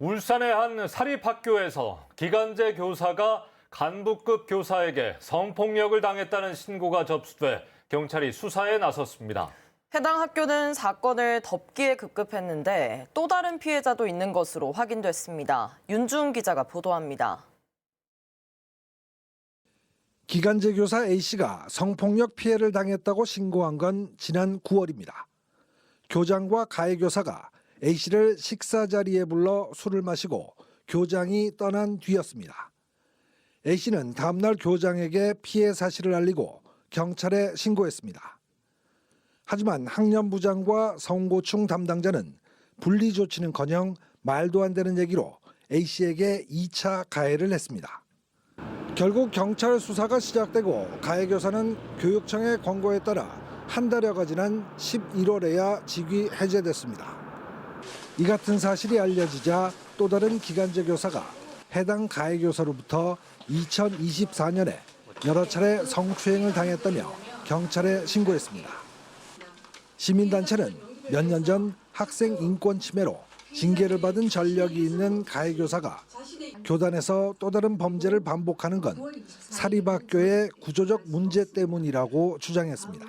울산의 한 사립학교에서 기간제 교사가 간부급 교사에게 성폭력을 당했다는 신고가 접수돼 경찰이 수사에 나섰습니다. 해당 학교는 사건을 덮기에 급급했는데 또 다른 피해자도 있는 것으로 확인됐습니다. 윤주은 기자가 보도합니다. 기간제 교사 A씨가 성폭력 피해를 당했다고 신고한 건 지난 9월입니다. 교장과 가해 교사가 A씨를 식사 자리에 불러 술을 마시고 교장이 떠난 뒤였습니다. A씨는 다음날 교장에게 피해 사실을 알리고 경찰에 신고했습니다. 하지만 학년부장과 성고충 담당자는 분리 조치는커녕 말도 안 되는 얘기로 A씨에게 2차 가해를 했습니다. 결국 경찰 수사가 시작되고 가해 교사는 교육청의 권고에 따라 한 달여가 지난 11월에야 직위 해제됐습니다. 이 같은 사실이 알려지자 또 다른 기간제 교사가 해당 가해 교사로부터 2024년에 여러 차례 성추행을 당했다며 경찰에 신고했습니다. 시민단체는 몇 년 전 학생 인권 침해로 징계를 받은 전력이 있는 가해 교사가 교단에서 또 다른 범죄를 반복하는 건 사립학교의 구조적 문제 때문이라고 주장했습니다.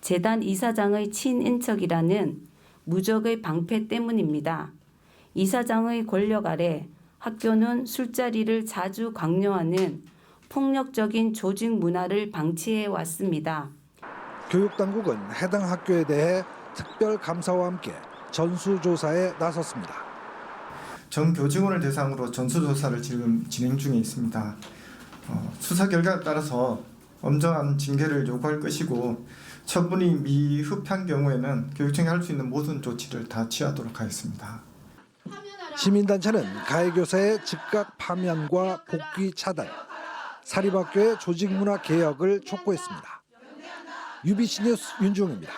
재단 이사장의 친인척이라는 무적의 방패 때문입니다. 이사장의 권력 아래 학교는 술자리를 자주 강요하는 폭력적인 조직 문화를 방치해 왔습니다. 교육당국은 해당 학교에 대해 특별 감사와 함께 전수조사에 나섰습니다. 전 교직원을 대상으로 전수조사를 지금 진행 중에 있습니다. 어, 수사 결과에 따라서 엄정한 징계를 요구할 것이고 처분이 미흡한 경우에는 교육청이 할 수 있는 모든 조치를 다 취하도록 하겠습니다. 시민단체는 가해 교사의 즉각 파면과 복귀 차단, 사립학교의 조직문화 개혁을 촉구했습니다. UBC 뉴스 윤중입니다.